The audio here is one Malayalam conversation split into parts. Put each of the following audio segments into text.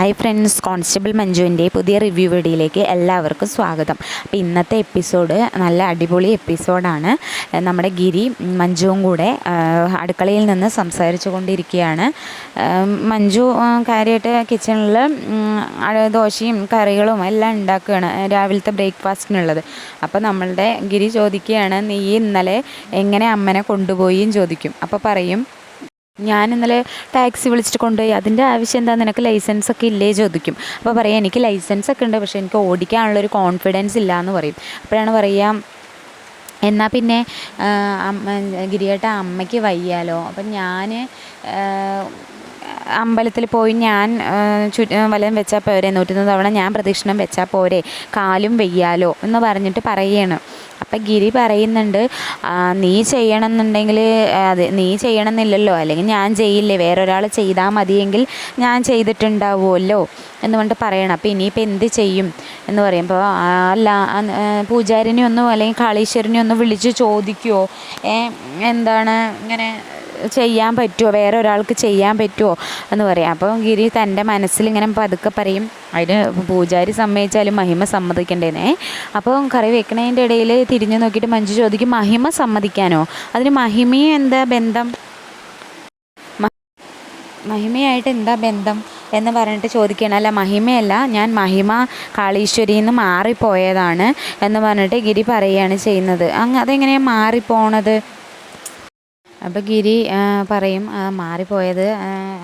ഹായ് ഫ്രണ്ട്സ് കോൺസ്റ്റബിൾ മഞ്ജുവിന്റെ പുതിയ റിവ്യൂ വീഡിയോയിലേക്ക് എല്ലാവർക്കും സ്വാഗതം. അപ്പോൾ ഇന്നത്തെ എപ്പിസോഡ് നല്ല അടിപൊളി എപ്പിസോഡാണ് നമ്മുടെ ഗിരി മഞ്ജുവും കൂടെ അടുക്കളയിൽ നിന്ന് സംസാരിച്ചു കൊണ്ടിരിക്കുകയാണ് മഞ്ജു കാര്യമായിട്ട് കിച്ചണിൽ ദോശയും കറികളും എല്ലാം ഉണ്ടാക്കുകയാണ്. രാവിലത്തെ ബ്രേക്ക്ഫാസ്റ്റിനുള്ളത്. അപ്പോൾ നമ്മളുടെ ഗിരി ചോദിക്കുകയാണ് നീ ഇന്നലെ എങ്ങനെ അമ്മനെ കൊണ്ടുപോയിയും ചോദിക്കും. അപ്പോൾ പറയും ഞാൻ ഇന്നലെ ടാക്സി വിളിച്ചിട്ട് കൊണ്ടുപോയി. അതിന്റെ ആവശ്യം എന്താ? നിനക്ക് ലൈസൻസ് ഒക്കെ ഇല്ലേ ചോദിക്കും. അപ്പോൾ പറയാം എനിക്ക് ലൈസൻസ് ഒക്കെ ഉണ്ട് പക്ഷേ എനിക്ക് ഓടിക്കാനുള്ളൊരു കോൺഫിഡൻസ് ഇല്ല എന്ന് പറയും. അപ്പോഴാണ് പറയുക എന്നാൽ പിന്നെ ഗിരിയേട്ട അമ്മയ്ക്ക് വയ്യാലോ. അപ്പം ഞാൻ അമ്പലത്തിൽ പോയി ഞാൻ ചു വലം വെച്ചാൽ പോരെ. നൂറ്റൊന്ന് തവണ ഞാൻ പ്രദക്ഷിണം വെച്ചാൽ പോരെ. കാലും വെയ്യാലോ എന്ന് പറഞ്ഞിട്ട് പറയുകയാണ് അപ്പം ഗിരി പറയുന്നുണ്ട് "ആ, നീ ചെയ്യണമെന്നുണ്ടെങ്കിൽ അത് നീ ചെയ്യണമെന്നില്ലല്ലോ അല്ലെങ്കിൽ ഞാൻ ചെയ്യില്ലേ വേറൊരാൾ ചെയ്താൽ മതിയെങ്കിൽ ഞാൻ ചെയ്തിട്ടുണ്ടാവുമല്ലോ എന്ന് പറഞ്ഞിട്ട് പറയണം. അപ്പോൾ ഇനിയിപ്പോൾ എന്ത് ചെയ്യും എന്ന് പറയുമ്പോൾ അല്ല പൂജാരിനെ ഒന്നും അല്ലെങ്കിൽ കാളീശ്വരനെ ഒന്ന് വിളിച്ച് ചോദിക്കുമോ എന്താണ് ഇങ്ങനെ ചെയ്യാൻ പറ്റുമോ വേറെ ഒരാൾക്ക് ചെയ്യാൻ പറ്റുമോ എന്ന് പറയാം. അപ്പോൾ ഗിരി തന്റെ മനസ്സിൽ ഇങ്ങനെ പതുക്കെ പറയും അതിന് പൂജാരി സമ്മതിച്ചാലും മഹിമ സമ്മതിക്കണ്ടേന്നേ. അപ്പോൾ കറി വെക്കണതിന്റെ ഇടയിൽ തിരിഞ്ഞു നോക്കിയിട്ട് മഞ്ജു ചോദിക്കും മഹിമ സമ്മതിക്കാനോ? അതിന് മഹിമയും എന്താ ബന്ധം? മഹിമയായിട്ട് എന്താ ബന്ധം എന്ന് പറഞ്ഞിട്ട് ചോദിക്കുകയാണ്. അല്ല മഹിമയല്ല ഞാൻ മഹിമ കാളീശ്വരിയിൽ നിന്ന് മാറിപ്പോയതാണ് എന്ന് പറഞ്ഞിട്ട് ഗിരി പറയുകയാണ് ചെയ്യുന്നത്. അങ്ങ് അതെങ്ങനെയാണ് മാറിപ്പോണത്? അപ്പോൾ ഗിരി പറയും മാറിപ്പോയത്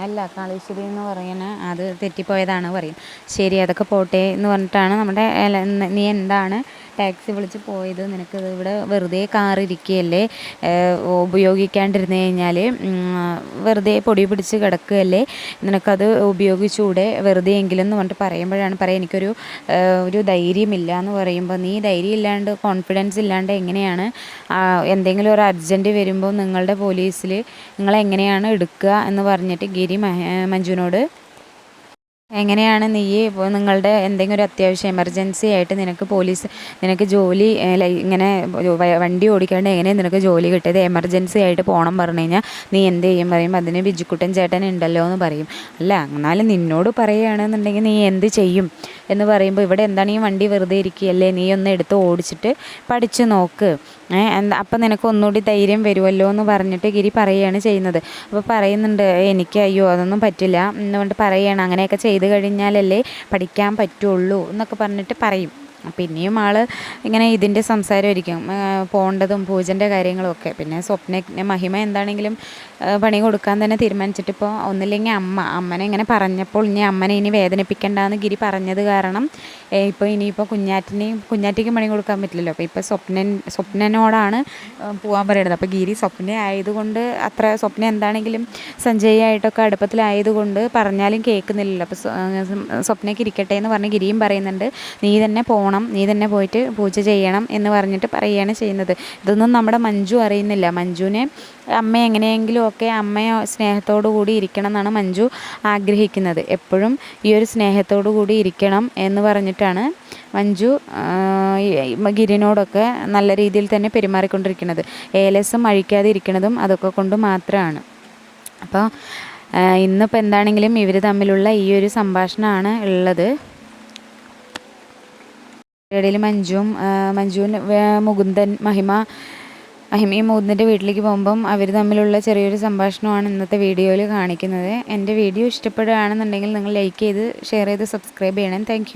അല്ല കാളീശ്വരി എന്ന് പറയുന്ന അത് തെറ്റിപ്പോയതാണ് പറയും. ശരി അതൊക്കെ പോട്ടെ എന്ന് പറഞ്ഞിട്ടാണ് നമ്മുടെ നീ എന്താണ് ടാക്സി വിളിച്ച് പോയത് നിനക്ക് ഇവിടെ വെറുതെ കാറിരിക്കുകയല്ലേ? ഉപയോഗിക്കാണ്ടിരുന്നു കഴിഞ്ഞാൽ വെറുതെ പൊടി പിടിച്ച് കിടക്കുകയല്ലേ? നിനക്കത് ഉപയോഗിച്ചുകൂടെ വെറുതെ എങ്കിലും എന്ന് പറഞ്ഞിട്ട് പറയുമ്പോഴാണ് പറയാം എനിക്കൊരു ഒരു ധൈര്യമില്ല എന്ന് പറയുമ്പോൾ നീ ധൈര്യം ഇല്ലാണ്ട് കോൺഫിഡൻസ് ഇല്ലാണ്ട് എങ്ങനെയാണ്? എന്തെങ്കിലും ഒരു അർജന്റ് വരുമ്പോൾ നിങ്ങളുടെ പോലീസിൽ നിങ്ങളെങ്ങനെയാണ് എടുക്കുക? എന്ന് പറഞ്ഞിട്ട് ഗിരി മഞ്ജുവിനോട് എങ്ങനെയാണ് നീ ഇപ്പോൾ നിങ്ങളുടെ എന്തെങ്കിലും ഒരു അത്യാവശ്യം എമർജൻസി ആയിട്ട് നിനക്ക് പോലീസ് നിനക്ക് ജോലി ഇങ്ങനെ വണ്ടി ഓടിക്കാണ്ട് എങ്ങനെ നിനക്ക് ജോലി കിട്ടിയത്? എമർജൻസി ആയിട്ട് പോകണം പറഞ്ഞു കഴിഞ്ഞാൽ നീ എന്ത് ചെയ്യും പറയും? അതിന് ബിജുക്കുട്ടൻ ചേട്ടൻ ഉണ്ടല്ലോ എന്ന് പറയും. അല്ല എന്നാലും നിന്നോട് പറയുകയാണെന്നുണ്ടെങ്കിൽ നീ എന്ത് ചെയ്യും? എന്ന് പറയുമ്പോൾ ഇവിടെ എന്താണ് ഈ വണ്ടി വെറുതെ ഇരിക്കുകയല്ലേ? നീ ഒന്ന് എടുത്ത് ഓടിച്ചിട്ട് പഠിച്ചു നോക്ക്. എന്താ അപ്പം നിനക്ക് ഒന്നുകൂടി ധൈര്യം വരുമല്ലോ എന്ന് പറഞ്ഞിട്ട് ഗിരി പറയുകയാണ് ചെയ്യുന്നത്. അപ്പോൾ പറയുന്നുണ്ട് എനിക്ക് അയ്യോ അതൊന്നും പറ്റില്ല. എന്നുകൊണ്ട് പറയുകയാണ്. അങ്ങനെയൊക്കെ ചെയ്ത് കഴിഞ്ഞാലല്ലേ പഠിക്കാൻ പറ്റുള്ളൂ എന്നൊക്കെ പറഞ്ഞിട്ട് പറയും. പിന്നെയും ആൾ ഇങ്ങനെ ഇതിന്റെ സംസാരമായിരിക്കും. പോകേണ്ടതും പൂജന്റെ കാര്യങ്ങളൊക്കെ പിന്നെ സ്വപ്ന മഹിമ എന്താണെങ്കിലും പണി കൊടുക്കാൻ തന്നെ തീരുമാനിച്ചിട്ടിപ്പോൾ ഒന്നില്ലെങ്കിൽ അമ്മ. അമ്മനെ ഇങ്ങനെ പറഞ്ഞപ്പോൾ ഇനി അമ്മനെ ഇനി വേദനിപ്പിക്കേണ്ടെന്ന് ഗിരി പറഞ്ഞത് കാരണം ഇപ്പോൾ ഇനിയിപ്പോൾ കുഞ്ഞാറ്റിനെയും കുഞ്ഞാറ്റിക്കും പണി കൊടുക്കാൻ പറ്റില്ലല്ലോ. അപ്പോൾ ഇപ്പോൾ സ്വപ്നൻ സ്വപ്നനോടാണ് പോകാൻ പറയുന്നത് അപ്പോൾ ഗിരി സ്വപ്ന ആയതുകൊണ്ട് അത്ര സ്വപ്ന എന്താണെങ്കിലും സഞ്ജയായിട്ടൊക്കെ അടുപ്പത്തിലായതുകൊണ്ട് പറഞ്ഞാലും കേൾക്കുന്നില്ലല്ലോ. അപ്പോൾ സ്വപ്നയ്ക്ക് ഇരിക്കട്ടെ എന്ന് പറഞ്ഞ് ഗിരിയും പറയുന്നുണ്ട്. നീ തന്നെ പോകണം നീ തന്നെ പോയിട്ട് പൂജ ചെയ്യണം എന്ന് പറഞ്ഞിട്ട് പറയുകയാണ് ചെയ്യുന്നത്. ഇതൊന്നും നമ്മുടെ മഞ്ജു അറിയുന്നില്ല. മഞ്ജുവിനെ അമ്മ എങ്ങനെയെങ്കിലും ഒക്കെ അമ്മയെ സ്നേഹത്തോടു കൂടി ഇരിക്കണം എന്നാണ് മഞ്ജു ആഗ്രഹിക്കുന്നത്. എപ്പോഴും ഈ ഒരു സ്നേഹത്തോടു കൂടി ഇരിക്കണം എന്ന് പറഞ്ഞിട്ടാണ് മഞ്ജു ഗിരിനോടൊക്കെ നല്ല രീതിയിൽ തന്നെ പെരുമാറിക്കൊണ്ടിരിക്കുന്നത്. ഏലസം അഴിക്കാതെ ഇരിക്കുന്നതും അതൊക്കെ കൊണ്ട് മാത്രമാണ് അപ്പോൾ ഇന്നിപ്പോൾ എന്താണെങ്കിലും ഇവർ തമ്മിലുള്ള ഈ ഒരു സംഭാഷണമാണ് ഉള്ളത്. ഇടയിൽ മഞ്ജുവും മഞ്ജുവിന് മുകുന്ദൻ മഹിമ മഹിമയും മുകുന്ദന്റെ വീട്ടിലേക്ക് പോകുമ്പം അവർ തമ്മിലുള്ള ചെറിയൊരു സംഭാഷണമാണ് ഇന്നത്തെ വീഡിയോയിൽ കാണിക്കുന്നത്. എന്റെ വീഡിയോ ഇഷ്ടപ്പെടുകയാണെന്നുണ്ടെങ്കിൽ നിങ്ങൾ ലൈക്ക് ചെയ്ത് ഷെയർ ചെയ്ത് സബ്സ്ക്രൈബ് ചെയ്യണം. താങ്ക്